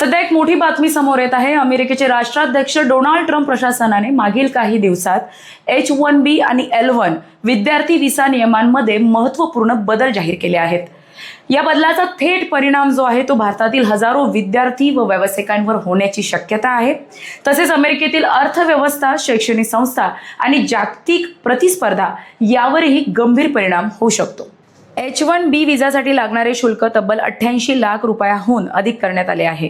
सध्या एक मोठी बातमी समोर येत आहे. अमेरिकेचे राष्ट्राध्यक्ष डोनाल्ड ट्रम्प प्रशासनाने मागील काही दिवसात एच वन बी आणि एल वन विद्यार्थी व्हिसा नियमांमध्ये महत्त्वपूर्ण बदल जाहीर केले आहेत. या बदलाचा थेट परिणाम जो आहे तो भारतातील हजारो विद्यार्थी व व्यावसायिकांवर होण्याची शक्यता आहे. तसेच अमेरिकेतील अर्थव्यवस्था शैक्षणिक संस्था आणि जागतिक प्रतिस्पर्धा यावरही गंभीर परिणाम होऊ शकतो. एच वन बी विजासाठी लागणारे शुल्क तब्बल अठ्ठ्याऐंशी लाख रुपयाहून अधिक करण्यात आले आहे.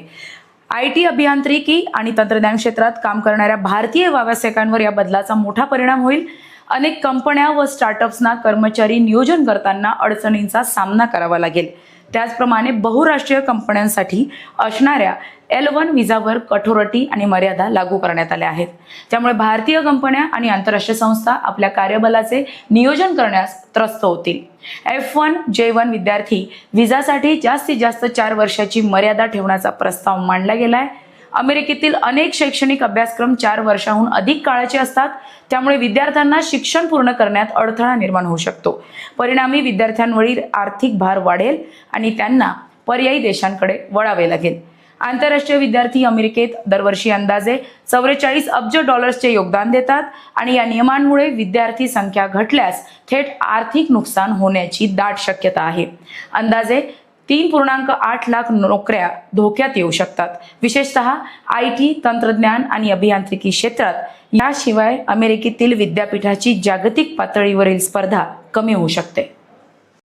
आय टी अभियांत्रिकी आणि तंत्रज्ञान क्षेत्रात काम करणाऱ्या भारतीय व्यावसायिकांवर या बदलाचा मोठा परिणाम होईल. अनेक कंपन्या व स्टार्टअप्सना कर्मचारी नियोजन करताना अडचणींचा सामना करावा लागेल. त्याचप्रमाणे बहुराष्ट्रीय कंपन्यांसाठी असणाऱ्या एल वन विजावर कठोर अटी आणि मर्यादा लागू करण्यात आल्या आहेत. त्यामुळे भारतीय कंपन्या आणि आंतरराष्ट्रीय संस्था आपल्या कार्यबलाचे नियोजन करण्यास त्रस्त होतील. एफ वन जे वन विद्यार्थी विजासाठी जास्तीत जास्त चार वर्षाची मर्यादा ठेवण्याचा प्रस्ताव मांडला गेला आहे अमेरिकेतील अनेक शैक्षणिक अभ्यासक्रम चार वर्षाहून अधिक काळाचे असतात. त्यामुळे विद्यार्थ्यांना शिक्षण पूर्ण करण्यात अडथळा निर्माण होऊ शकतो. परिणामी विद्यार्थ्यांवरील आर्थिक भार वाढेल आणि त्यांना पर्यायी देशांकडे वळावे लागेल. आंतरराष्ट्रीय विद्यार्थी अमेरिकेत दरवर्षी अंदाजे चौवेचाळीस अब्ज डॉलर्सचे योगदान देतात आणि या नियमांमुळे विद्यार्थी संख्या घटल्यास थेट आर्थिक नुकसान होण्याची दाट शक्यता आहे. अंदाजे तीन पूर्णांक आठ लाख नोकऱ्या धोक्यात येऊ शकतात. विशेषतः आय टी तंत्रज्ञान आणि अभियांत्रिकी क्षेत्रात याशिवाय अमेरिकेतील विद्यापीठाची जागतिक पातळीवरील स्पर्धा कमी होऊ शकते.